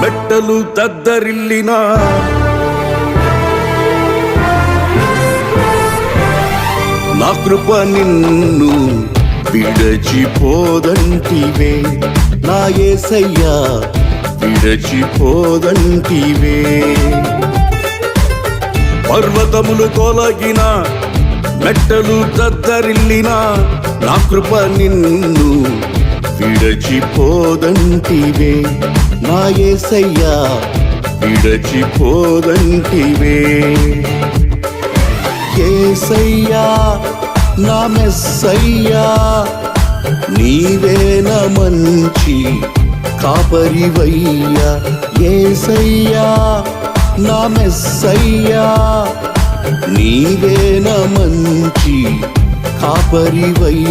మెట్టలు దద్దరిల్లినా నా కృప నిన్ను విడచిపోదంటివే. నా ఏసయ్యా విడచిపోదంటివే. పర్వతములు తొలగిన మెట్టలు దద్దరిల్లిన నా కృప నిన్ను విడచిపోదంటివే. నా ఏసయ్యా విడచిపోదంటివే. ఏసయ్యా నా మెస్సయ్యా నీవేన మంచి కాపరివయ్యా. ఏసయ్యా నా మెస్సయ్యా నీవే మంచి కాపరివయ్యా